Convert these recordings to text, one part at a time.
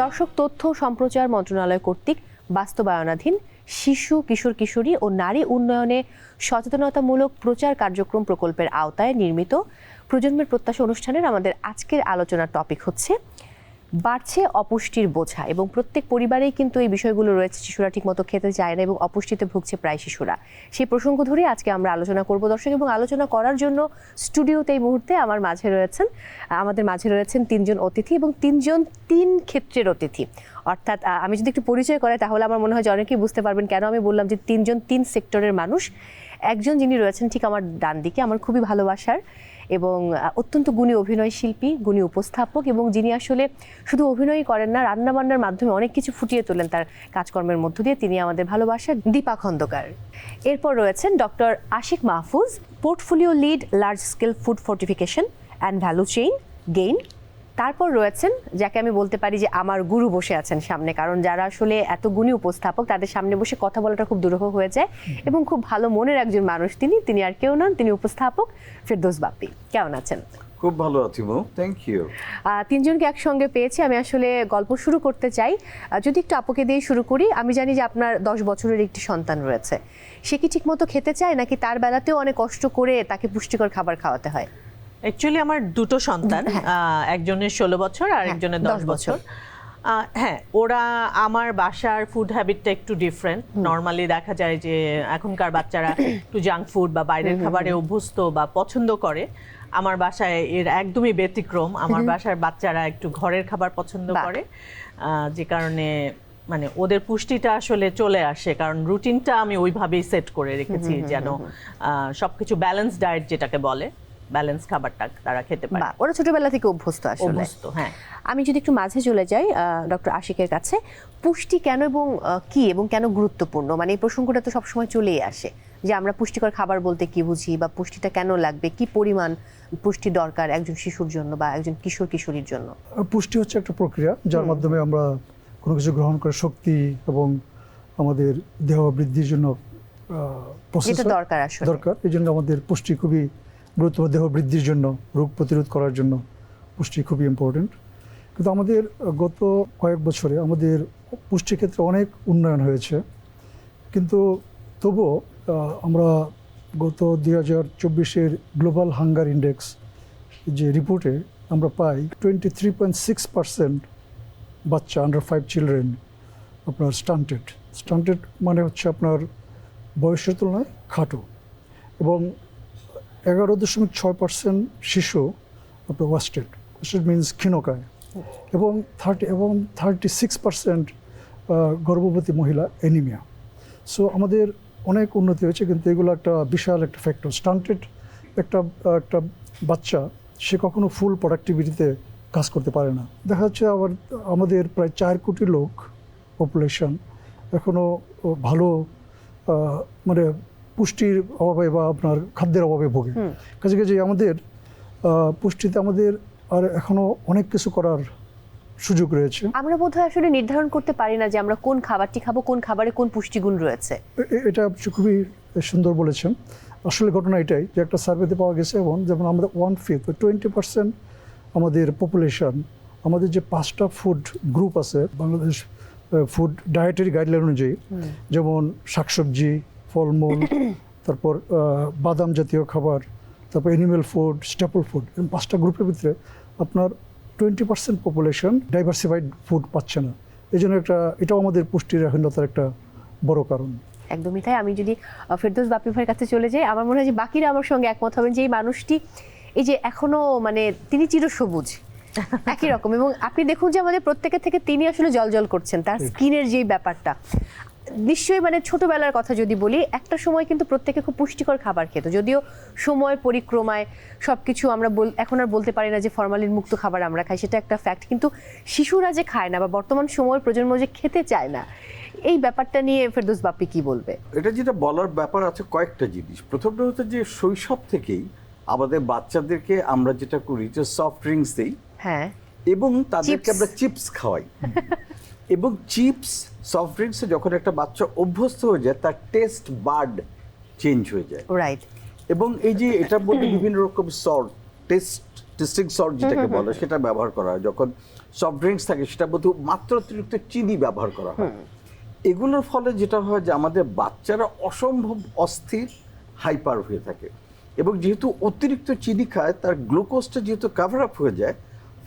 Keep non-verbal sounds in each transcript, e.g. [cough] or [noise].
দর্শক তথ্য সম্প্রচার মন্ত্রণালয় কর্তৃক বাস্তবায়নাধীন শিশু, কিশোর, কিশোরী ও নারী উন্নয়নে সচেতনতামূলক প্রচার কার্যক্রম প্রকল্পের আওতায় নির্মিত প্রজন্মের প্রত্যাশা অনুষ্ঠানের আমাদের আজকের আলোচনার টপিক হচ্ছে বাড়ছে অপুষ্টির বোঝা এবং প্রত্যেক পরিবারেই কিন্তু এই বিষয়গুলো রয়েছে। শিশুরা ঠিকমতো খেতে চায় না এবং অপুষ্টিতে ভুগছে প্রায় শিশুরা। সেই প্রসঙ্গ ধরে আজকে আমরা আলোচনা করব দর্শক এবং আলোচনা করার জন্য স্টুডিওতে এই মুহূর্তে আমার মাঝে রয়েছেন, আমাদের মাঝে রয়েছেন তিনজন অতিথি এবং তিনজন তিন ক্ষেত্রের অতিথি। অর্থাৎ আমি যদি একটু পরিচয় করাই তাহলে আমার মনে হয় যে অনেকেই বুঝতে পারবেন কেন আমি বললাম যে তিনজন তিন সেক্টরের মানুষ। একজন যিনি রয়েছেন ঠিক আমার ডান দিকে আমার খুবই ভালোবাসার। এবং অত্যন্ত গুণী অভিনয় শিল্পী, গুণী উপস্থাপক এবং যিনি আসলে শুধু অভিনয় করেন না, রান্নাবান্নার মাধ্যমে অনেক কিছু ফুটিয়ে তোলেন তার কাজকর্মের মধ্য দিয়ে। তিনি আমাদের ভালোবাসার দীপা খন্দকার। এরপর রয়েছেন doctor Ashik Mahfuz, portfolio lead large scale food fortification and value chain gain তারপর রয়েছেন যাকে আমি বলতে পারি যে আমার গুরু বসে আছেন সামনে। কারণ যারা আসলে এত গুণী উপস্থাপক তাদের সামনে বসে কথা বলাটা খুব দুরূহ হয়ে যায় এবং খুব ভালো মনের একজন মানুষ তিনি। তিনি আর কেউ নন তিনি উপস্থাপক ফেরদোস বাপ্পি। কেমন আছেন? খুব ভালো আছি মো থ্যাংক ইউ তিনজনকে একসঙ্গে পেয়েছি আমি আসলে গল্প শুরু করতে চাই। যদি একটু আপুকে দিয়ে শুরু করি আমি জানি যে আপনার দশ বছরের একটি সন্তান রয়েছে। সে কি ঠিকমতো খেতে চায় নাকি তার বেলাতেও অনেক কষ্ট করে তাকে পুষ্টিকর খাবার খাওয়াতে হয়? অ্যাকচুয়ালি আমার দুটো সন্তান হ্যাঁ। একজনের ষোলো বছর আর হ্যাঁ, একজনের দশ বছর। হ্যাঁ ওরা আমার বাসার ফুড হ্যাবিটটা একটু ডিফারেন্ট নর্মালি দেখা যায় যে এখনকার বাচ্চারা [coughs] একটু জাঙ্ক ফুড বা বাইরের খাবারে অভ্যস্ত বা পছন্দ করে। আমার বাসায় এর একদমই ব্যতিক্রম। আমার বাসার বাচ্চারা একটু ঘরের খাবার পছন্দ। করে আহ, যে কারণে মানে ওদের পুষ্টিটা আসলে চলে আসে। কারণ রুটিনটা আমি ওইভাবেই সেট করে রেখেছি যেন আহ, সবকিছু ব্যালেন্স ডায়েট যেটাকে বলে। ব্যালেন্স খাবারটা তারা খেতে পারে। ওরা ছোটবেলা থেকে অভ্যস্ত আসলে। অভ্যস্ত হ্যাঁ। আমি যদি একটু মাঝে চলে যাই ডক্টর আশিকের কাছে পুষ্টি কেন এবং আহ, কি এবং কেন গুরুত্বপূর্ণ? মানে এই প্রসঙ্গটা তো সবসময় চলেই আসে যে আমরা পুষ্টিকর খাবার বলতে কি বুঝি বা পুষ্টিটা কেন লাগবে? কি পরিমাণ পুষ্টি দরকার একজন শিশুর জন্য বা একজন কিশোর কিশোরীর জন্য? পুষ্টি হচ্ছে একটা প্রক্রিয়া যার মাধ্যমে আমরা কোনো কিছু গ্রহণ করে শক্তি এবং আমাদের দেহ বৃদ্ধির জন্য দরকার আসলে। দরকার। এই জন্য আমাদের পুষ্টি খুবই গুরুত্বপূর্ণ দেহ বৃদ্ধির জন্য, রোগ প্রতিরোধ করার জন্য পুষ্টি খুবই ইম্পর্টেন্ট কিন্তু আমাদের গত কয়েক বছরে আমাদের পুষ্টির ক্ষেত্রে অনেক উন্নয়ন হয়েছে। কিন্তু তবুও আমরা গত দুই হাজার চব্বিশের গ্লোবাল হাঙ্গার ইন্ডেক্স যে রিপোর্টে আমরা পাই twenty three point six percent বাচ্চা আন্ডার ফাইভ চিলড্রেন আপনার স্টান্টেড স্টান্টেড মানে হচ্ছে আপনার বয়সের তুলনায় খাটো। এবং এগারো দশমিক ছয় পার্সেন্ট শিশু ওয়েস্টেড। Wasted means ক্ষীণকায়। এবং থার্টি এবং থার্টি সিক্স পার্সেন্ট গর্ভবতী মহিলা অ্যানিমিয়া সো আমাদের অনেক উন্নতি হয়েছে, কিন্তু এগুলো একটা বিশাল একটা ফ্যাক্টর স্টান্টেড একটা একটা বাচ্চা, সে কখনো ফুল প্রোডাক্টিভিটিতে কাজ করতে পারে না। দেখা যাচ্ছে আবার আমাদের প্রায় চার কোটি লোক পপুলেশন এখনও ভালো মানে পুষ্টির অভাবে বা আপনার খাদ্যের অভাবে ভোগে। কাজে কাজে আমাদের পুষ্টিতে আমাদের আর এখনও অনেক কিছু করার সুযোগ রয়েছে। আমরা বোধহয় আসলে নির্ধারণ করতে পারি না যে আমরা কোন খাবারটি খাব কোন খাবারে কোন পুষ্টিগুণ রয়েছে। এটা আপনি খুবই সুন্দর বলেছেন। আসলে ঘটনা এটাই যে একটা সার্ভেতে পাওয়া গেছে এবং যেমন আমরা ওয়ান ফিফথ টোয়েন্টি পার্সেন্ট আমাদের পপুলেশন আমাদের যে পাঁচটা ফুড গ্রুপ আছে বাংলাদেশ ফুড ডায়েটারি গাইডলাইন অনুযায়ী যেমন শাকসবজি ফলমূল [coughs] তারপর বাদাম জাতীয় খাবার তারপর অ্যানিমেল ফুড স্টেপল ফুড পাঁচটা গ্রুপের ভিতরে আপনার twenty percent population diversified food পাচ্ছে না। এই জন্য একটা এটাও আমাদের পুষ্টিহীনতার একটা বড় কারণ। একদমই তাই। আমি যদি ফেরদৌস বাপি ভাইয়ের কাছে চলে যাই আমার মনে হয় যে বাকিরা আমার সঙ্গে একমত হবেন যে এই মানুষটি এই যে এখনও মানে তিনি চিরসবুজ [laughs] একই রকম। এবং আপনি দেখুন যে আমাদের প্রত্যেকের থেকে তিনি আসলে জলজল করছেন তার স্কিনের যেই ব্যাপারটা। নিশ্চয়ই মানে ছোটবেলার কথা যদি বলি একটা সময় কিন্তু প্রত্যেকে খুব পুষ্টিকর খাবার খেত। যদিও সময় পরিক্রমায় সবকিছু আমরা বল- এখন আর বলতে পারি না যে ফরমালিন মুক্ত খাবার আমরা খাই সেটা একটা ফ্যাক্ট কিন্তু শিশুরা যে খায় না বা বর্তমান সময়ের প্রজন্ম যে খেতে চায় না এই ব্যাপারটা নিয়ে ফেরদৌস বাপ্পি কি বলবে? এটা যেটা বলার ব্যাপার আছে কয়েকটা জিনিস। প্রথমটা হচ্ছে যে শৈশব থেকেই আমাদের বাচ্চাদেরকে আমরা যেটা করি যে সফট ড্রিঙ্কস দিই হ্যাঁ। এবং তাদেরকে আমরা চিপস খাওয়াই। [laughs] এবং চিপস সফট ড্রিঙ্কসে যখন একটা বাচ্চা অভ্যস্ত হয়ে যায় তার টেস্ট বার্ড চেঞ্জ হয়ে যায়। রাইট এবং এই যে এটার মধ্যে বিভিন্ন রকম সল্ট টেস্ট টেস্টিং সল্ট যেটাকে বলে সেটা ব্যবহার করা হয়। যখন সফট ড্রিঙ্কস থাকে সেটা বোধ মাত্র অতিরিক্ত চিনি ব্যবহার করা হয়। এগুলোর ফলে যেটা হয় যে আমাদের বাচ্চারা অসম্ভব অস্থির হাইপার হয়ে থাকে। এবং যেহেতু অতিরিক্ত চিনি খায় তার গ্লুকোজটা যেহেতু কাভার আপ হয়ে যায়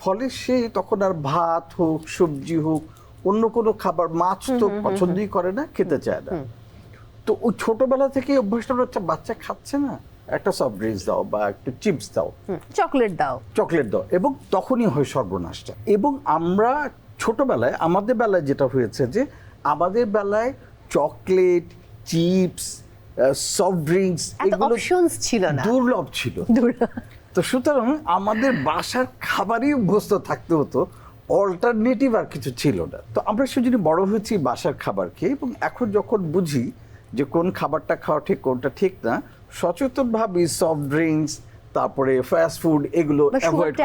ফলে সে তখন আর ভাত হোক সবজি হোক অন্য কোনো খাবার মাছ তো পছন্দই করে না খেতে চায় না। তো ওই ছোটবেলা থেকে অভ্যাসটা হচ্ছে বাচ্চা খাচ্ছে না একটা সফট ড্রিঙ্কস দাও বা একটু চিপস দাও। চকলেট দাও। চকলেট দাও এবং তখনই হয় সর্বনাশটা। এবং আমরা ছোটবেলায় আমাদের বেলায় যেটা হয়েছে যে আমাদের বেলায় chocolate chips soft drinks options ছিল না। দুর্লভ ছিল। তো সুতরাং আমাদের বাসার খাবারই অভ্যস্ত থাকতে হতো অল্টারনেটিভ আর কিছু ছিল না। তো আমরা সেজন্য বড় হয়েছি বাসার খাবার খেয়ে এবং এখন যখন বুঝি যে কোন খাবারটা খাওয়া ঠিক কোনটা ঠিক না সচেতনভাবে সফট ড্রিঙ্কস তারপরে ফাস্ট ফুড এগুলো অ্যাভয়েড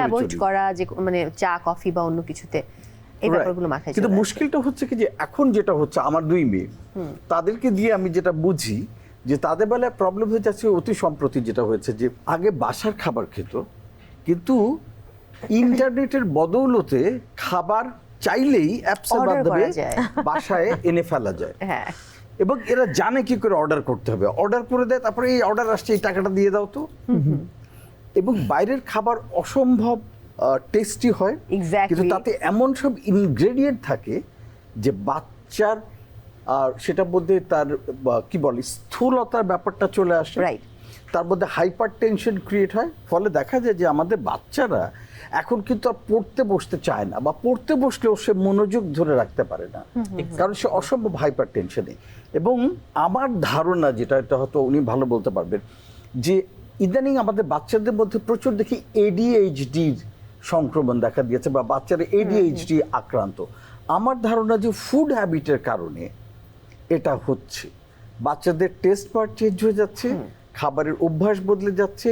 করে যে মানে চা কফি বা অন্য কিছুতে এই Right. ব্যাপারগুলো মাথায় কিন্তু মুশকিলটা হচ্ছে কি যে এখন যেটা হচ্ছে আমার দুই মেয়ে তাদেরকে দিয়ে আমি যেটা বুঝি যে তাদের বেলায় প্রবলেম হয়ে যাচ্ছে অতি সম্প্রতি যেটা হয়েছে যে আগে বাসার খাবার খেত কিন্তু ইন্টারনেটের বদৌলতে খাবার চাইলেই অ্যাপসের মাধ্যমে বাসায় এনে ফেলা যায়। হ্যাঁ। এবং এরা জানে কি করে অর্ডার করতে হবে। অর্ডার করে দেয় তারপরে এই অর্ডার আসছে এই টাকাটা দিয়ে দাও তো। এবং বাইরের খাবার অসম্ভব টেস্টি হয়। কিন্তু তাতে এমন সব ইনগ্রেডিয়েন্ট থাকে যে বাচ্চার আর সেটার মধ্যে তার কি বলে স্থূলতার ব্যাপারটা চলে আসে. তার মধ্যে হাইপার টেনশন ক্রিয়েট হয়। ফলে দেখা যায় যে আমাদের বাচ্চারা এখন কিন্তু আর পড়তে বসতে চায় না বা পড়তে বসলেও সে মনোযোগ ধরে রাখতে পারে না। কারণ সে অসম্ভব হাইপার টেনশনে এবং আমার ধারণা যেটা এটা হয়তো উনি ভালো বলতে পারবেন যে ইদানিং আমাদের বাচ্চাদের মধ্যে প্রচুর দেখি এডিএইচডির সংক্রমণ দেখা দিয়েছে বা বাচ্চারা এডিএইচডি আক্রান্ত। আমার ধারণা যে ফুড হ্যাবিটের কারণে এটা হচ্ছে। বাচ্চাদের টেস্ট পার্ট চেঞ্জ হয়ে যাচ্ছে খাবারের অভ্যাস বদলে যাচ্ছে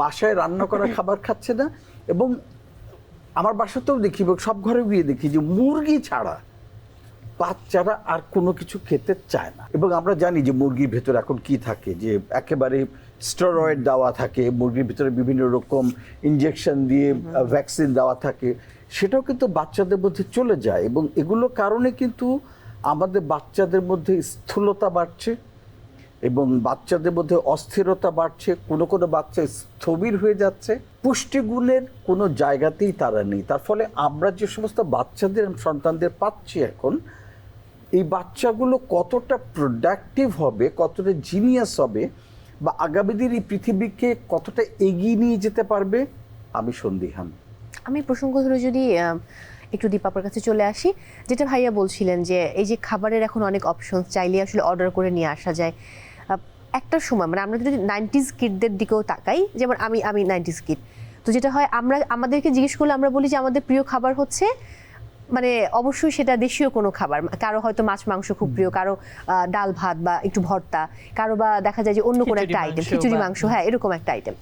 বাসায় রান্না করা [coughs] খাবার খাচ্ছে না এবং আমার বাসাতেও দেখি এবং সব ঘরে গিয়ে দেখি যে মুরগি ছাড়া বাচ্চারা আর কোনো কিছু খেতে চায় না। এবং আমরা জানি যে মুরগির ভেতরে এখন কি থাকে যে একেবারে স্টেরয়েড দেওয়া থাকে মুরগির ভিতরে বিভিন্ন রকম ইঞ্জেকশন দিয়ে ভ্যাকসিন দেওয়া থাকে সেটাও কিন্তু বাচ্চাদের মধ্যে চলে যায়। এবং এগুলো কারণে কিন্তু আমাদের বাচ্চাদের মধ্যে স্থূলতা বাড়ছে। এবং বাচ্চাদের মধ্যে অস্থিরতা বাড়ছে, কোনো কোনো বাচ্চা স্থবির হয়ে যাচ্ছে, পুষ্টিগুণের কোনো জায়গাতেই তারা নেই। তার ফলে আমরা যে সমস্ত বাচ্চাদের সন্তানদের পাচ্ছি এখন, এই বাচ্চাগুলো কতটা প্রোডাক্টিভ হবে, কতটা জিনিয়াস হবে, বা আগামী দিন এই পৃথিবীকে কতটা এগিয়ে নিয়ে যেতে পারবে, আমি সন্দিহান। আমি প্রসঙ্গ ধরে যদি একটু দীপাপার কাছে চলে আসি, যেটা ভাইয়া বলছিলেন যে, এই যে খাবারের এখন অনেক অপশন চাইলে আসলে অর্ডার করে নিয়ে আসা যায়। একটা সময় মানে আমরা যদি নাইনটিজ কিডদের দিকেও তাকাই যেমন আমি আমি নাইনটিজ কিড তো যেটা হয় আমরা আমাদেরকে জিজ্ঞেস করলে আমরা বলি যে আমাদের প্রিয় খাবার হচ্ছে মানে অবশ্যই সেটা দেশীয় কোনো খাবার। কারও হয়তো মাছ মাংস খুব প্রিয় কারও ডাল ভাত বা একটু ভর্তা কারও বা দেখা যায় যে অন্য কোনো একটা আইটেম খিচুড়ি মাংস হ্যাঁ এরকম একটা আইটেম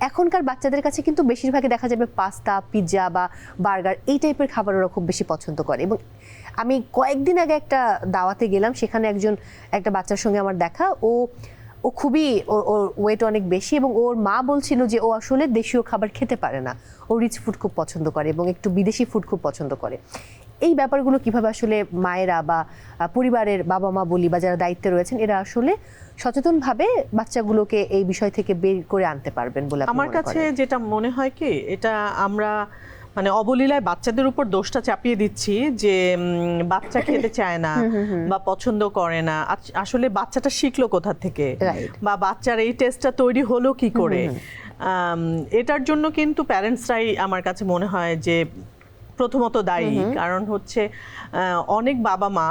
এখনকার বাচ্চাদের কাছে কিন্তু বেশিরভাগই দেখা যাবে পাস্তা পিৎজা বা বার্গার এই টাইপের খাবার ওরা খুব বেশি পছন্দ করে। এবং আমি কয়েকদিন আগে একটা দাওয়াতে গেলাম সেখানে একজন একটা বাচ্চার সঙ্গে আমার দেখা ও ও খুবই ওর- ওর ওয়েট অনেক বেশি এবং ওর মা বলছিল যে ও আসলে দেশীয় খাবার খেতে পারে না। ও রিচ ফুড খুব পছন্দ করে এবং একটু বিদেশি ফুড খুব পছন্দ করে। এই ব্যাপারগুলো কীভাবে আসলে মায়েরা বা পরিবারের বাবা মা বলি বা যারা দায়িত্বে রয়েছেন এরা আসলে সচেতনভাবে বাচ্চাগুলোকে এই বিষয় থেকে বের করে আনতে পারবেন বলে আমার কাছে যেটা মনে হয় কি এটা আমরা মানে অবলীলায় বাচ্চাদের উপর দোষটা চাপিয়ে দিচ্ছি যে বাচ্চা খেতে চায় না বা পছন্দ করে না। আসলে বাচ্চাটা শিখলো কোথা থেকে? বা বাচ্চার এই টেস্টটা তৈরি হলো কি করে? এটার জন্য কিন্তু প্যারেন্টসরাই আমার কাছে মনে হয় যে প্রথমত দায়ী। কারণ হচ্ছে অনেক বাবা মা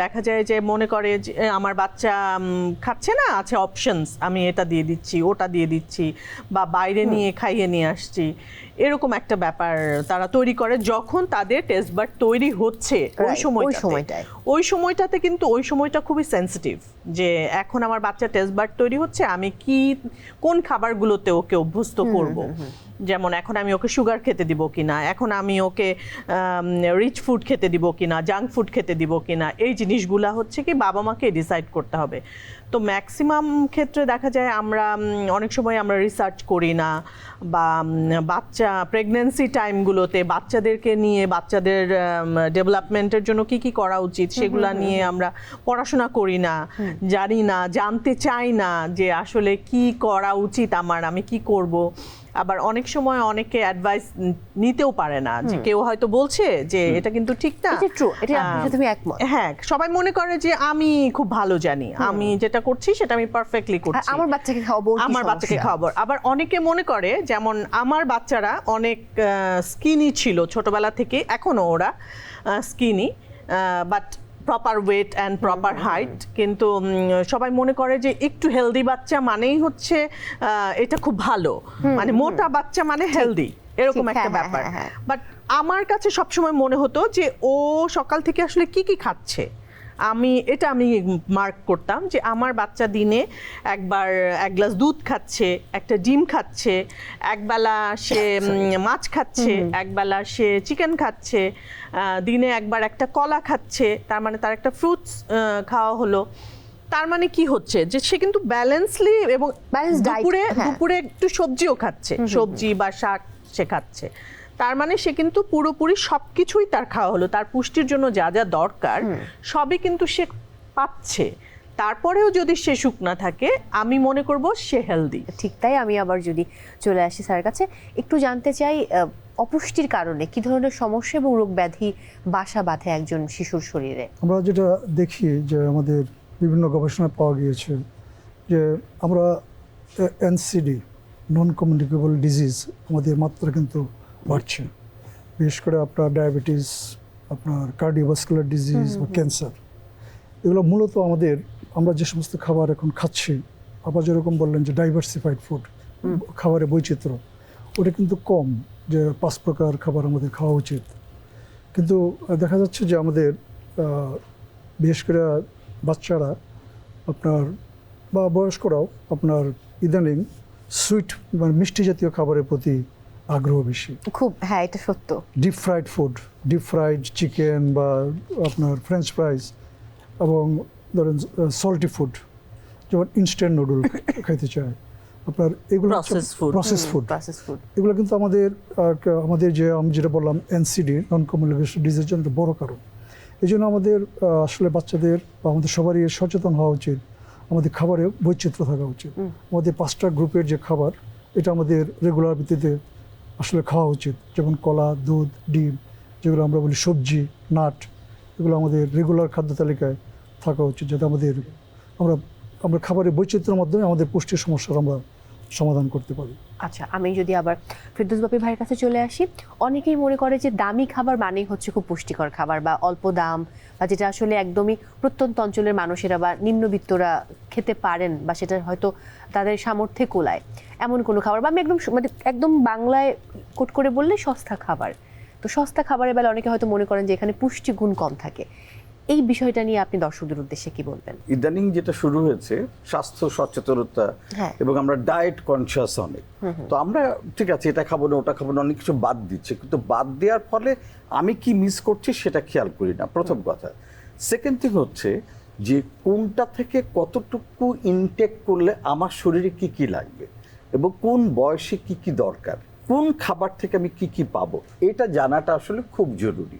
দেখা যায় যে মনে করে যে আমার বাচ্চা খাচ্ছে না আছে অপশনস আমি এটা দিয়ে দিচ্ছি ওটা দিয়ে দিচ্ছি বা বাইরে নিয়ে খাইয়ে নিয়ে আসছি। এরকম একটা ব্যাপার তারা তৈরি করে যখন তাদের টেস্ট বাট তৈরি হচ্ছে ওই সময়টাতে। ওই সময়টাতে কিন্তু ওই সময়টা খুবই সেন্সিটিভ যে এখন আমার বাচ্চা টেস্ট বার্ড তৈরি হচ্ছে আমি কি কোন খাবারগুলোতে ওকে অভ্যস্ত করব? যেমন এখন আমি ওকে সুগার খেতে দিব কিনা এখন আমি ওকে রিচ ফুড খেতে দিব কিনা জাঙ্ক ফুড খেতে দিব কিনা এই জিনিসগুলা হচ্ছে কি বাবা মাকে ডিসাইড করতে হবে। তো ম্যাক্সিমাম ক্ষেত্রে দেখা যায় আমরা অনেক সময় আমরা রিসার্চ করি না বা বাচ্চা প্রেগনেন্সি টাইমগুলোতে বাচ্চাদেরকে নিয়ে বাচ্চাদের ডেভেলপমেন্টের জন্য কি কি করা উচিত সেগুলো নিয়ে আমরা পড়াশোনা করি না জানি না জানতে চাই না যে আসলে কি করা উচিত আমার আমি কি করব। আবার অনেক সময় অনেকে অ্যাডভাইস নিতেও পারে না যে কেউ হয়তো বলছে যে এটা কিন্তু ঠিক না। এটা এটা একমত। হ্যাঁ সবাই মনে করে যে আমি খুব ভালো জানি। আমি যেটা করছি সেটা আমি পারফেক্টলি করছি। আমার বাচ্চাকে খাওয়াবো আমার বাচ্চাকে? খাওয়াবো। আবার অনেকে মনে করে যেমন আমার বাচ্চারা অনেক স্কিনি ছিল ছোটবেলা থেকে এখনও ওরা skinny but proper weight and proper height কিন্তু সবাই মনে করে যে একটু হেলদি বাচ্চা মানেই হচ্ছে এটা খুব ভালো। মানে মোটা বাচ্চা মানে হেলদি এরকম একটা হ্যাঁ, ব্যাপার। হ্যাঁ, হ্যাঁ। বাট আমার কাছে সবসময় মনে হতো যে ও সকাল থেকে আসলে কি কি খাচ্ছে। আমি এটা আমি মার্ক করতাম যে আমার বাচ্চা দিনে একবার এক গ্লাস দুধ খাচ্ছে একটা ডিম খাচ্ছে একবেলা সে মাছ খাচ্ছে একবেলা সে চিকেন খাচ্ছে দিনে একবার একটা কলা খাচ্ছে তার মানে তার একটা ফ্রুটস খাওয়া হলো। তার মানে কি হচ্ছে যে সে কিন্তু ব্যালেন্সলি এবং দুপুরে হ্যাঁ। দুপুরে একটু সবজিও খাচ্ছে। সবজি বা শাক সে খাচ্ছে। তার মানে সে কিন্তু পুরোপুরি সবকিছুই তার খাওয়া হলো। তার পুষ্টির জন্য যা যা দরকার সবই কিন্তু সে পাচ্ছে। তারপরেও যদি সে সুখ না থাকে আমি মনে করব সে হেলদি ঠিক তাই আমি আবার যদি চলে আসি স্যারের কাছে একটু জানতে চাই অপুষ্টির কারণে কি ধরনের সমস্যা এবং রোগ ব্যাধি বাসা বাঁধে একজন শিশুর শরীরে? আমরা যেটা দেখি যে আমাদের বিভিন্ন গবেষণায় পাওয়া গিয়েছে যে আমরা এনসিডি নন কমিউনিকেবল ডিজিজ আমাদের মাত্রা কিন্তু বাড়ছে। বিশেষ করে আপনার ডায়াবেটিস আপনার কার্ডিওভাস্কুলার ডিজিজ বা ক্যান্সার এগুলো মূলত আমাদের আমরা যে সমস্ত খাবার এখন খাচ্ছি আবার যেরকম বললেন যে ডাইভার্সিফাইড ফুড খাবারের বৈচিত্র্য ওটা কিন্তু কম যে পাঁচ প্রকার খাবার আমাদের খাওয়া উচিত। কিন্তু দেখা যাচ্ছে যে আমাদের বিশেষ করে বাচ্চারা আপনার বা বয়স্করাও আপনার ইদানিং সুইট মানে মিষ্টি জাতীয় খাবারের প্রতি আগ্রহ বেশি। খুব হ্যাঁ এটা সত্য। Deep fried food deep fried chicken বা আপনার ফ্রেঞ্চ ফ্রাইজ এবং ধরেন সল্টি ফুড যেমন ইনস্ট্যান্ট নুডল [laughs] খাইতে চায়। আপনার এগুলো প্রসেস ফুড এগুলো কিন্তু আমাদের আমাদের যে আমি যেটা বললাম এনসিডি নন কমিউনিকেশন ডিজিজের জন্য একটা বড় কারণ। এই জন্য আমাদের আসলে বাচ্চাদের বা আমাদের সবারই সচেতন হওয়া উচিত। আমাদের খাবারে বৈচিত্র্য থাকা উচিত। আমাদের পাঁচটা গ্রুপের যে খাবার এটা আমাদের রেগুলার ভিত্তিতে আসলে খাওয়া উচিত। যেমন কলা, দুধ, ডিম, যেগুলো আমরা বলি সবজি, নাট, এগুলো আমাদের রেগুলার খাদ্য তালিকায় থাকা উচিত, যাতে আমাদের আমরা আমরা খাবারের বৈচিত্র্যের মাধ্যমে আমাদের পুষ্টির সমস্যার আমরা সমাধান করতে পারি। আচ্ছা আমি যদি আবার ফিরদৌস বাপি ভাইয়ের কাছে চলে আসি, অনেকেই মনে করে যে দামি খাবার মানেই হচ্ছে খুব পুষ্টিকর খাবার বা অল্প দাম বা যেটা আসলে একদমই প্রত্যন্ত অঞ্চলের মানুষেরা বা নিম্নবিত্তরা খেতে পারেন বা সেটা হয়তো তাদের সামর্থ্যে কোলায়। এমন কোনো খাবার বা আমি একদম মানে একদম বাংলায় কোট করে বললে সস্তা খাবার। তো সস্তা খাবারের বেলা অনেকে হয়তো মনে করেন যে এখানে পুষ্টিগুণ কম থাকে। এই বিষয়টা নিয়ে আপনি দর্শকদের উদ্দেশ্যে কি বলবেন? ইদানিং যেটা শুরু হয়েছে স্বাস্থ্য সচেতনতা হ্যাঁ। এবং আমরা ডায়েট কনসিয়াস অনেক। তো আমরা ঠিক আছে এটা খাব না ওটা খাব না অনেক কিছু বাদ দিচ্ছে। কিন্তু বাদ দেওয়ার ফলে আমি কি মিস করছি সেটা খেয়াল করি না। প্রথম কথা। সেকেন্ড থিং হচ্ছে যে কোনটা থেকে কতটুকু ইনটেক করলে আমার শরীরে কি কি লাগবে এবং কোন বয়সে কি কি দরকার কোন খাবার থেকে আমি কি কি পাবো এটা জানাটা আসলে খুব জরুরি।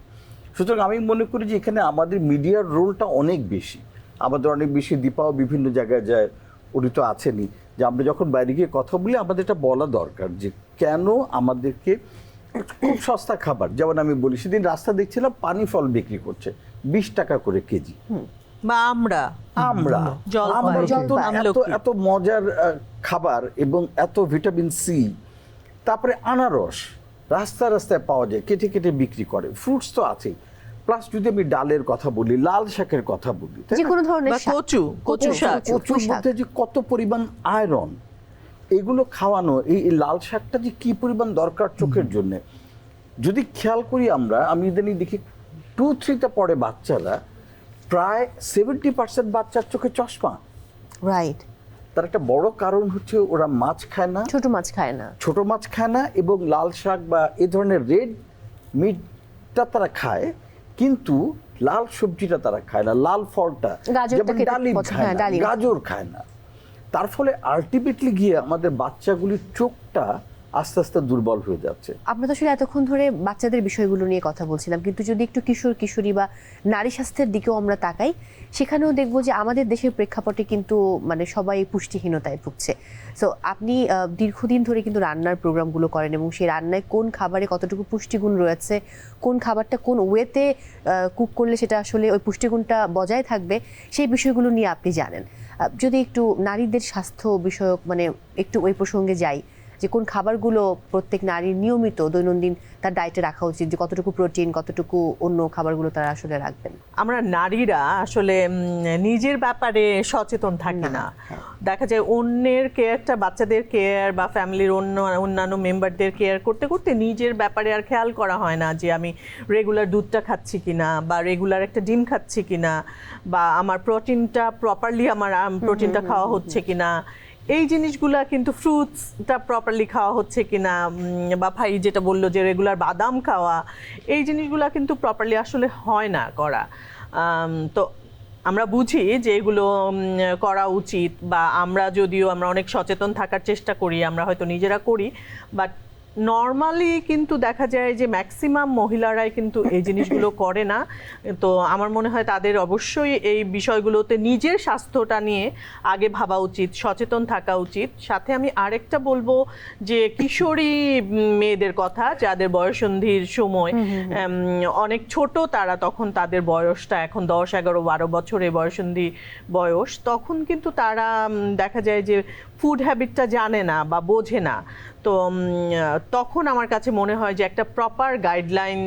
সুতরাং আমি মনে করি যে এখানে আমাদের মিডিয়ার রোলটা অনেক বেশি। আমাদের অনেক বেশি দীপাও বিভিন্ন জায়গায় যায় উনি তো আছেনই। যে আমরা যখন বাইরে গিয়ে কথা বলি আমাদের এটা বলা দরকার যে কেন আমাদেরকে খুব সস্তা খাবার যেমন আমি বলি সেদিন রাস্তা দেখছিলাম পানি ফল বিক্রি করছে বিশ টাকা করে কেজি। বা আমরা। আমরা। এত মজার খাবার এবং এত ভিটামিন সি তারপরে আনারস রাস্তা রাস্তায় পাওয়া যায় কেটে কেটে বিক্রি করে। ফ্রুটস তো আছেই। প্লাস যদি আমি ডালের কথা বলি লাল শাকের কথা বলি যে কোনো ধরনের কচু কচু শাক। কচু, কচুর মধ্যে যে কত পরিমাণ আয়রন এগুলো খাওয়ানো এই এই লাল শাকটা যে কি পরিমাণ দরকার চোখের জন্য। যদি খেয়াল করি আমরা আমি ইদানিং দেখি টু থ্রিতে পড়ে বাচ্চারা প্রায় সেভেন্টি পার্সেন্ট বাচ্চার চোখে চশমা। রাইট তার একটা বড় কারণ হচ্ছে ওরা মাছ খায় না। ছোট মাছ খায় না। ছোট মাছ খায় না এবং লাল শাক বা এ ধরনের রেড মিটটা তারা খায় কিন্তু লাল সবজিটা তারা খায় না লাল ফলটা। যেমন ডালিম খায় হ্যাঁ, না গাজর খায় না। তার ফলে আলটিমেটলি গিয়ে আমাদের বাচ্চাগুলির চোখটা আস্তে আস্তে দুর্বল হয়ে যাচ্ছে। আমরা তো আসলে এতক্ষণ ধরে বাচ্চাদের বিষয়গুলো নিয়ে কথা বলছিলাম, কিন্তু যদি একটু কিশোর, কিশোরী বা নারী স্বাস্থ্যের দিকেও আমরা তাকাই, সেখানেও দেখব যে আমাদের দেশের প্রেক্ষাপটে কিন্তু মানে সবাই পুষ্টিহীনতায় ভুগছে। সো আপনি দীর্ঘদিন ধরে কিন্তু রান্নার প্রোগ্রামগুলো করেন এবং সেই রান্নায় কোন খাবারে কতটুকু পুষ্টিগুণ রয়েছে, কোন খাবারটা কোন ওয়েতে কুক করলে সেটা আসলে ওই পুষ্টিগুণটা বজায় থাকবে, সেই বিষয়গুলো নিয়ে আপনি জানেন। যদি একটু নারীদের স্বাস্থ্য বিষয়ক মানে একটু ওই প্রসঙ্গে যাই যে কোন খাবারগুলো প্রত্যেক নারীর নিয়মিত দৈনন্দিন তার ডায়েটে রাখা উচিত যে কতটুকু প্রোটিন কতটুকু অন্য খাবারগুলো তারা আসলে রাখবেন। আমরা নারীরা আসলে নিজের ব্যাপারে সচেতন থাকি না দেখা যায় অন্যের কেয়ারটা বাচ্চাদের কেয়ার বা ফ্যামিলির অন্য অন্যান্য মেম্বারদের কেয়ার করতে করতে নিজের ব্যাপারে আর খেয়াল করা হয় না যে আমি রেগুলার দুধটা খাচ্ছি কি না বা রেগুলার একটা ডিম খাচ্ছি কিনা বা আমার প্রোটিনটা প্রপারলি আমার প্রোটিনটা খাওয়া হচ্ছে কিনা। এই জিনিসগুলা কিন্তু ফ্রুটসটা প্রপারলি খাওয়া হচ্ছে কিনা বা ভাই যেটা বলল যে রেগুলার বাদাম খাওয়া, এই জিনিসগুলা কিন্তু প্রপারলি আসলে হয় না করা। তো আমরা বুঝি যে এগুলো করা উচিত বা আমরা যদিও আমরা অনেক সচেতন থাকার চেষ্টা করি, আমরা হয়তো নিজেরা করি বাট নর্মালি কিন্তু দেখা যায় যে ম্যাক্সিমাম মহিলারাই কিন্তু এই জিনিসগুলো করে না। তো আমার মনে হয় তাদের অবশ্যই এই বিষয়গুলোতে নিজের স্বাস্থ্যটা নিয়ে আগে ভাবা উচিত সচেতন থাকা উচিত। সাথে আমি আরেকটা বলব যে কিশোরী মেয়েদের কথা যাদের বয়সন্ধির সময় অনেক ছোট তারা তখন তাদের বয়সটা এখন দশ এগারো বারো বছরে বয়সন্ধি বয়স তখন কিন্তু তারা দেখা যায় যে ফুড হ্যাবিটটা জানে না বা বোঝে না তো তখন আমার কাছে মনে হয় যে একটা প্রপার গাইডলাইন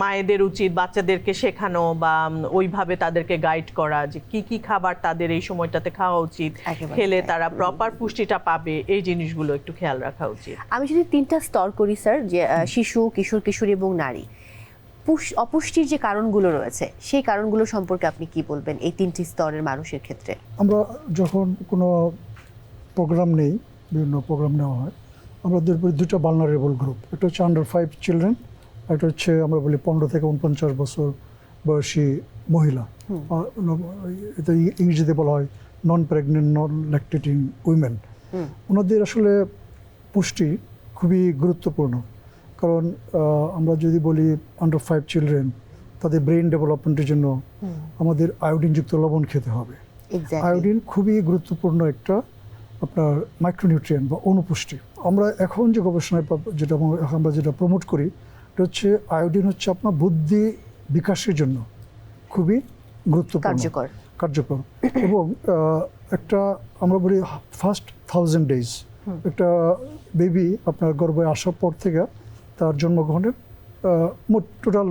মায়েদের উচিত বাচ্চাদেরকে শেখানো বা ওইভাবে তাদেরকে গাইড করা যে কি কি খাবার তাদের এই সময়টাতে খাওয়া উচিত খেলে তারা প্রপার পুষ্টিটা পাবে এই জিনিসগুলো একটু খেয়াল রাখা উচিত। আমি যদি তিনটা স্তর করি স্যার যে শিশু কিশোর কিশোরী এবং নারী। অপুষ্টির যে কারণগুলো রয়েছে সেই কারণগুলো সম্পর্কে আপনি কি বলবেন এই তিনটি স্তরের মানুষের ক্ষেত্রে? আমরা যখন কোনো প্রোগ্রাম নেই বিভিন্ন প্রোগ্রাম নেওয়া হয় আমাদের উপরে দুটো ভালনারেবল গ্রুপ একটা হচ্ছে আন্ডার ফাইভ চিলড্রেন একটা হচ্ছে আমরা বলি পনেরো থেকে উনপঞ্চাশ বছর বয়সী মহিলা। এটা ইংরেজিতে বলা হয় non pregnant non lactating women ওনাদের আসলে পুষ্টি খুবই গুরুত্বপূর্ণ। কারণ আমরা যদি বলি আন্ডার ফাইভ চিলড্রেন তাদের ব্রেন ডেভেলপমেন্টের জন্য আমাদের আয়োডিনযুক্ত লবণ খেতে হবে। আয়োডিন খুবই গুরুত্বপূর্ণ একটা আপনার মাইক্রোনিউট্রিয়েন্ট বা অনুপুষ্টি। আমরা এখন যে গবেষণায় যেটা আমরা- যেটা প্রমোট করি এটা হচ্ছে আয়োডিন হচ্ছে আপনার বুদ্ধি বিকাশের জন্য খুবই গুরুত্বপূর্ণ। কার্যকর। কার্যকর। এবং একটা আমরা বলি ফার্স্ট থাউজেন্ড ডেজ একটা বেবি আপনার গর্ভে আসার পর থেকে জন্মগ্রহণের মোট টোটাল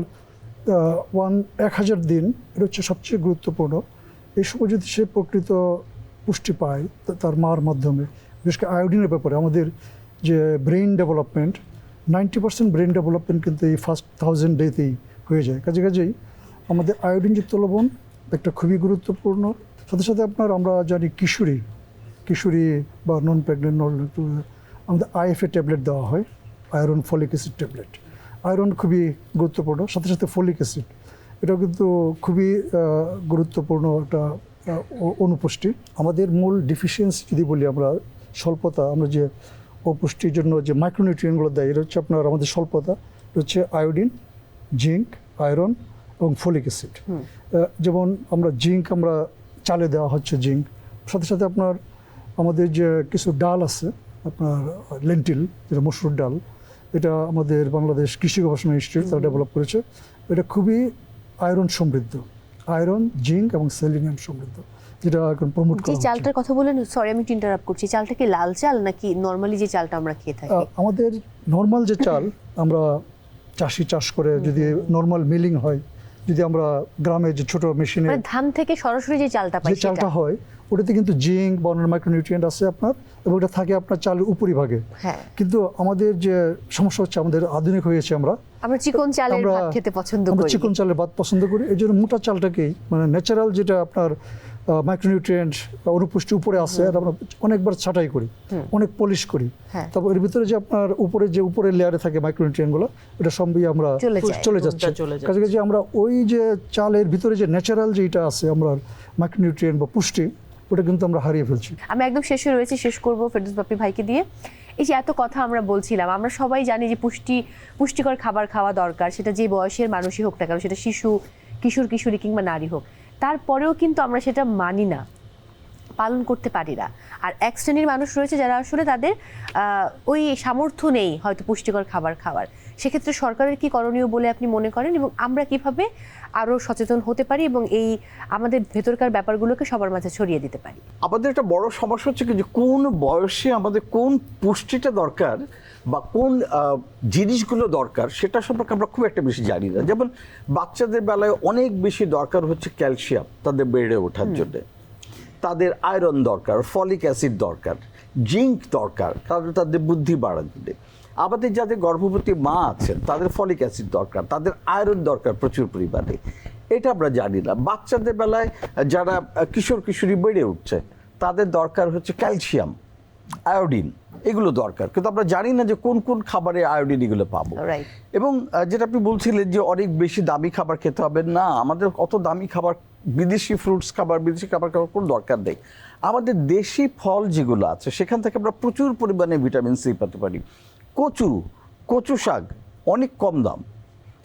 ওয়ান এক হাজার দিন। এটা হচ্ছে সবচেয়ে গুরুত্বপূর্ণ। এই সময় যদি সে প্রকৃত পুষ্টি পায় তার মার মাধ্যমে, বিশেষ করে আয়োডিনের ব্যাপারে, আমাদের যে brain development ninety percent brain development কিন্তু এই ফার্স্ট থাউজেন্ড ডেতেই হয়ে যায়। কাজে কাজেই আমাদের আয়োডিনযুক্ত লবণ একটা খুবই গুরুত্বপূর্ণ। সাথে সাথে আপনার আমরা জানি কিশোরী কিশোরী বা নন প্রেগনেন্ট আমাদের আইএফএ ট্যাবলেট দেওয়া হয়। Iron folic acid tablet iron খুবই গুরুত্বপূর্ণ সাথে সাথে ফলিক অ্যাসিড এটা কিন্তু খুবই গুরুত্বপূর্ণ একটা অনুপুষ্টি। আমাদের মূল ডিফিসিয়েন্সি যদি বলি আমরা স্বল্পতা আমরা যে অপুষ্টির জন্য যে মাইক্রোনিউট্রিয়েন্টগুলো দেয় এটা হচ্ছে আপনার আমাদের স্বল্পতা এটা হচ্ছে আয়োডিন জিঙ্ক আয়রন এবং ফলিক অ্যাসিড যেমন আমরা জিঙ্ক আমরা চালে দেওয়া হচ্ছে জিঙ্ক সাথে সাথে আপনার আমাদের যে কিছু ডাল আছে আপনার লেন্টিল যেটা মসুর ডাল এটা আমাদের বাংলাদেশ কৃষি গবেষণা ইনস্টিটিউট তারা ডেভেলপ করেছে। এটা খুবই আয়রন সমৃদ্ধ। আয়রন জিঙ্ক এবং সেলিনিয়াম সমৃদ্ধ যেটা এখন প্রমোট করা চালটার কথা বলেন সরি আমি ইন্টারাপ্ট করছি। চালটা কি লাল চাল নাকি নর্মালি যে চালটা আমরা খেয়ে থাকি? আমাদের নর্মাল যে চাল আমরা চাষি চাষ করে যদি নর্মাল মিলিং হয় যদি আমরা গ্রামে যে ছোট মেশিনে ধান থেকে সরাসরি যে চালটা পাই চালটা হয় ওটাতে কিন্তু জিঙ্ক বা অন্যান্য মাইক্রোনিউট্রিয়েন্ট আছে আপনার এবং ওটা থাকে আপনার চালের উপরিভাগে। হ্যাঁ। কিন্তু আমাদের যে সমস্যা হচ্ছে আমাদের আধুনিক হয়েছে আমরা। আমরা চিকন চালের আমরা ভাত খেতে পছন্দ আমরা করি। চিকন চালের ভাত পছন্দ করি। এই জন্য মোটা চালটাকেই মানে ন্যাচারাল যেটা আপনার মাইক্রোনিউট্রিয়েন্ট অনুপুষ্টি উপরে আছে আর আমরা অনেকবার ছাঁটাই করি অনেক পলিশ করি। হ্যাঁ। তারপর এর ভিতরে যে আপনার উপরে যে উপরের লেয়ারে থাকে মাইক্রোনিউট্রিয়েন্টগুলো এটা সবই আমরা চলে যাচ্ছে। কাজে আমরা ওই যে চালের ভিতরে যে ন্যাচারাল যেটা আছে আমরা মাইক্রোনিউট্রিয়েন্ট বা পুষ্টি ওটা কিন্তু আমরা হারিয়ে ফেলছি। আমি একদম শেষে রয়েছে, শেষ করব ফেরদৌস বাপ্পি ভাইকে দিয়ে। এই যে এত কথা আমরা বলছিলাম, আমরা সবাই জানি যে পুষ্টি, পুষ্টিকর খাবার খাওয়া দরকার, সেটা যে বয়সের মানুষই হোক না কেন, সেটা শিশু, কিশোর, কিশোরী কিংবা নারী হোক, তারপরেও কিন্তু আমরা সেটা মানি না, পালন করতে পারি না। আর এক শ্রেণির মানুষ রয়েছে যারা আসলে তাদের ওই সামর্থ্য নেই হয়তো পুষ্টিকর খাবার খাওয়ার। সেক্ষেত্রে সরকারের কি করণীয় বলে আপনি মনে করেন? এবং আমরা কীভাবে আরও সচেতন হতে পারি এবং এই আমাদের ভেতরকার ব্যাপারগুলোকে সবার মাঝে ছড়িয়ে দিতে পারি? আমাদের একটা বড় সমস্যা হচ্ছে কি যে কোন বয়সে আমাদের কোন পুষ্টিটা দরকার বা কোন জিনিসগুলো দরকার সেটা সম্পর্কে আমরা খুব একটা বেশি জানি না। যেমন বাচ্চাদের বেলায় অনেক বেশি দরকার হচ্ছে ক্যালসিয়াম তাদের বেড়ে ওঠার জন্য। তাদের আয়রন দরকার ফলিক অ্যাসিড দরকার জিঙ্ক দরকার তাদের তাদের বুদ্ধি বাড়াতে আমাদের যাদের গর্ভবতী মা আছেন তাদের ফলিক অ্যাসিড দরকার তাদের আয়রন দরকার প্রচুর পরিমাণে। এটা আমরা জানি না। বাচ্চাদের বেলায় যারা কিশোর কিশোরী বেড়ে উঠছে তাদের দরকার হচ্ছে ক্যালসিয়াম আয়োডিন এগুলো দরকার। কিন্তু আমরা জানি না যে কোন কোন খাবারে আয়োডিন এগুলো পাবো। এবং যেটা আপনি বলছিলেন যে অনেক বেশি দামি খাবার খেতে হবে না আমাদের অত দামি খাবার বিদেশি ফ্রুটস খাবার বিদেশি খাবার খাবার কোনো দরকার নেই। আমাদের দেশি ফল যেগুলো আছে সেখান থেকে আমরা প্রচুর পরিমাণে ভিটামিন সি পেতে পারি। কচু কচু শাক অনেক কম দাম।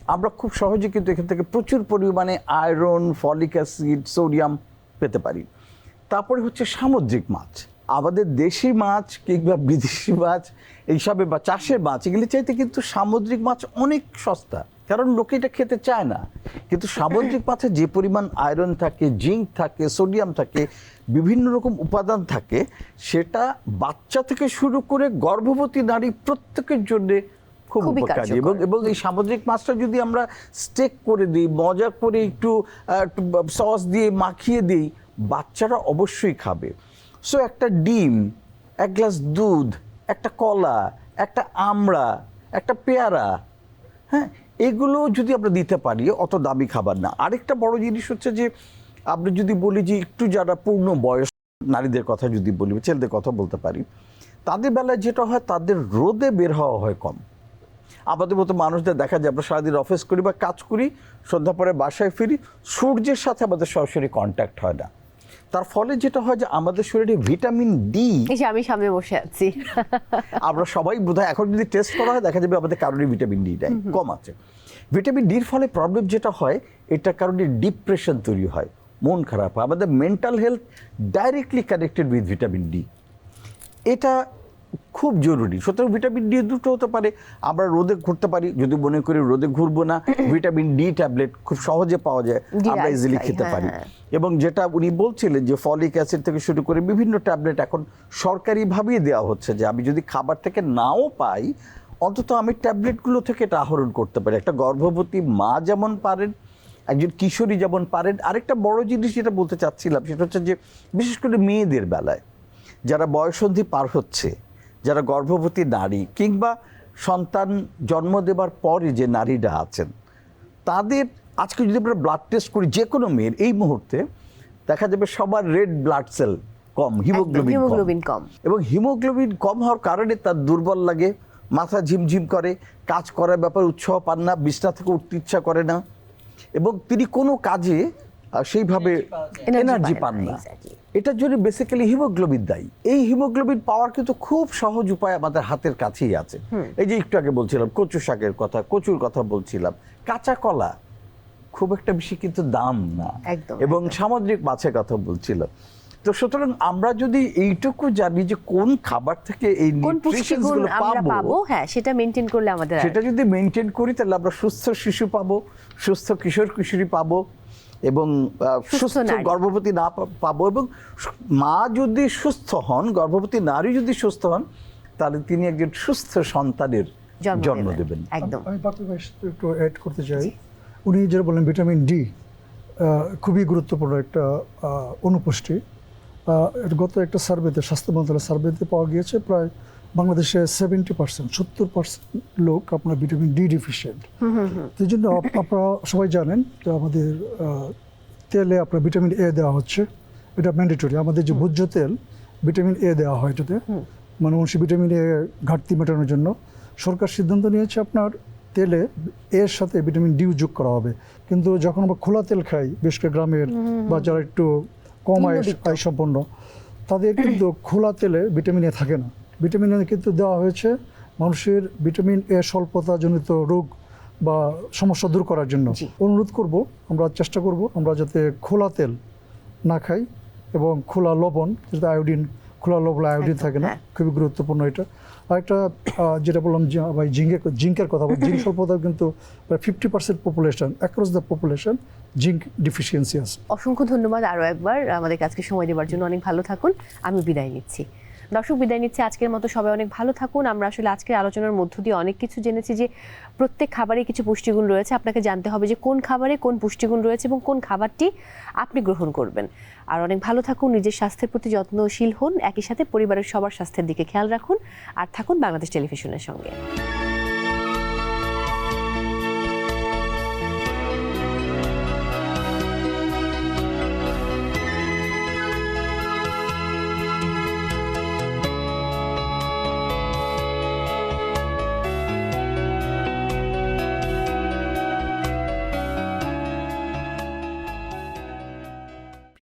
আমরা খুব সহজে কিন্তু এখান থেকে প্রচুর পরিমাণে আয়রন, ফলিক অ্যাসিড, সোডিয়াম পেতে পারি। তারপরে হচ্ছে সামুদ্রিক মাছ। আমাদের দেশি মাছ কিংবা বিদেশি মাছ, এইসবে বা চাষের মাছ, এগুলি চাইতে কিন্তু সামুদ্রিক মাছ অনেক সস্তা। কারণ লোকে এটা খেতে চায় না। কিন্তু সামুদ্রিক মাছে যে পরিমাণ আয়রন থাকে, জিঙ্ক থাকে, সোডিয়াম থাকে বিভিন্ন রকম উপাদান থাকে সেটা বাচ্চা থেকে শুরু করে গর্ভবতী নারী প্রত্যেকের জন্যে খুব উপকারী। এবং এবং এই সামুদ্রিক মাছটা যদি আমরা স্টেক করে দিই মজা করে একটু সস দিয়ে মাখিয়ে দিই বাচ্চারা অবশ্যই খাবে। সো একটা ডিম এক গ্লাস দুধ একটা কলা একটা আমড়া একটা পেয়ারা হ্যাঁ এগুলো যদি আমরা দিতে পারি অত দামি খাবার না। আরেকটা বড় জিনিস হচ্ছে যে আমরা যদি বলি যে একটু যারা পূর্ণ বয়স নারীদের কথা যদি বলি ছেলেদের কথা বলতে পারি তাদের বেলায় যেটা হয় তাদের রোদে বের হওয়া হয় কম। আমাদের মতো মানুষদের দেখা যায় আমরা সারাদিন অফিস করি বা কাজ করি সন্ধ্যা পরে বাসায় ফিরি সূর্যের সাথে আমাদের সরাসরি কন্ট্যাক্ট হয় না। তার ফলে যেটা হয় যে আমাদের শরীরে ভিটামিন ডি আমি সামনে বসে আছি। আমরা সবাই বোধহয় এখন যদি টেস্ট করা হয় দেখা যাবে আমাদের কারণে ভিটামিন ডি নাই কম আছে। ভিটামিন ডির ফলে প্রবলেম যেটা হয় এটার কারণে ডিপ্রেশন তৈরি হয়। মন খারাপ হয় আমাদের mental health directly connected with vitamin D এটা খুব জরুরি। সুতরাং ভিটামিন ডি দুটো হতে পারে আমরা রোদে ঘুরতে পারি যদি মনে করি রোদে ঘুরবো না ভিটামিন ডি ট্যাবলেট খুব সহজে পাওয়া যায় আমরা ইজিলি খেতে হ্যাঁ, পারি। হ্যাঁ। এবং যেটা উনি বলছিলেন যে ফলিক অ্যাসিড থেকে শুরু করে বিভিন্ন ট্যাবলেট এখন সরকারিভাবেই দেওয়া হচ্ছে যে আমি যদি খাবার থেকে নাও পাই অন্তত আমি ট্যাবলেটগুলো থেকে এটা আহরণ করতে পারি। একটা গর্ভবতী মা যেমন পারেন একজন কিশোরী যেমন পারেন আরেকটা বড় জিনিস যেটা বলতে চাচ্ছিলাম সেটা হচ্ছে যে বিশেষ করে মেয়েদের বেলায় যারা বয়সন্ধি পার হচ্ছে যারা গর্ভবতী নারী কিংবা সন্তান জন্ম দেবার পরে যে নারীরা আছেন তাদের আজকে যদি আমরা ব্লাড টেস্ট করি যে কোনো মেয়ের এই মুহূর্তে দেখা যাবে সবার রেড ব্লাড সেল কম হিমোগ্লোবিন হিমোগ্লোবিন কম। এবং হিমোগ্লোবিন কম হওয়ার কারণে তার দুর্বল লাগে মাথা ঝিমঝিম করে কাজ করার ব্যাপারে উৎসাহ পান না বিছনা থেকে উঠতে ইচ্ছা করে না এবং তিনি কোনো কাজে সেইভাবে এনার্জি পান না. এটার জন্য বেসিক্যালি হিমোগ্লোবিন দায়ী। এই হিমোগ্লোবিন পাওয়ার কিন্তু খুব সহজ উপায় আমাদের হাতের কাছেই আছে। এই যে একটু আগে বলছিলাম কচু শাকের কথা কচুর কথা বলছিলাম। কাঁচা কলা খুব একটা বেশি কিন্তু দাম না। একদম, এবং সামুদ্রিক মাছের কথা বলছিলাম। তো সুতরাং আমরা যদি এইটুকু জানি যে কোন খাবার থেকে এই কোন পুষ্টিগুণ nutritions গুলো পাবো পাবো হ্যাঁ সেটা মেনটেন করলে আমাদের সেটা যদি মেনটেন করি তাহলে আমরা সুস্থ শিশু পাবো সুস্থ কিশোর কিশোরী পাবো এবং সুস্থ গর্ভবতী না পাবো এবং মা যদি সুস্থ হন গর্ভবতী নারী যদি সুস্থ হন তাহলে তিনি একজন সুস্থ সন্তানের জন্ম দেবেন। একদম। আমি একটু অ্যাড করতে চাই। উনি যেটা বললেন ভিটামিন ডি খুবই গুরুত্বপূর্ণ একটা অনুপুষ্টি। গত একটা সার্ভেতে স্বাস্থ্য মন্ত্রণালয়ের সার্ভেতে পাওয়া গিয়েছে প্রায় বাংলাদেশে সেভেন্টি পার্সেন্ট সত্তর পার্সেন্ট লোক আপনার ভিটামিন ডি ডিফিসিয়েন্ট এই জন্য আপনারা সবাই জানেন যে আমাদের তেলে আপনার ভিটামিন এ দেওয়া হচ্ছে। এটা ম্যান্ডেটরি আমাদের যে ভোজ্য তেল ভিটামিন এ দেওয়া হয় এটাতে। মানে মানুষ ভিটামিন এ ঘাটতি মেটানোর জন্য। সরকার সিদ্ধান্ত নিয়েছে আপনার তেলে এর সাথে ভিটামিন ডিও যোগ করা হবে। কিন্তু যখন আমরা খোলা তেল খাই করে গ্রামের বা যারা একটু কম আয় সম্পন্ন তাদের [clears throat] কিন্তু খোলা তেলে ভিটামিন এ থাকে না। ভিটামিন এ কিন্তু দেওয়া হয়েছে মানুষের ভিটামিন এ স্বল্পতাজনিত রোগ বা সমস্যা দূর করার জন্য। অনুরোধ করব আমরা চেষ্টা করব আমরা যাতে খোলা তেল না খাই এবং খোলা লবণ যাতে আয়োডিন খোলা লবণ আয়োডিন থাকে না হ্যাঁ। খুবই গুরুত্বপূর্ণ এটা। আর একটা যেটা বললাম ভাই জিঙ্কের জিঙ্কের কথা বল জিঙ্ক স্বল্পতা কিন্তু প্রায় fifty percent population across the population zinc deficiency আছে। অসংখ্য ধন্যবাদ আরও একবার আমাদের কাজকে সময় দেওয়ার জন্য। অনেক ভালো থাকুন। আমি বিদায় নিচ্ছি। দর্শক, বিদায় নিচ্ছি। আজকের মতো সবাই অনেক ভালো থাকুন। আমরা আসলে আজকের আলোচনার মধ্য দিয়ে অনেক কিছু জেনেছি যে প্রত্যেক খাবারে কিছু পুষ্টিগুণ রয়েছে। আপনাকে জানতে হবে যে কোন খাবারে কোন পুষ্টিগুণ রয়েছে এবং কোন খাবারটি আপনি গ্রহণ করবেন। আর অনেক ভালো থাকুন, নিজের স্বাস্থ্যের প্রতি যত্নশীল হন। একই সাথে পরিবারের সবার স্বাস্থ্যের দিকে খেয়াল রাখুন। আর থাকুন বাংলাদেশ টেলিভিশনের সঙ্গে।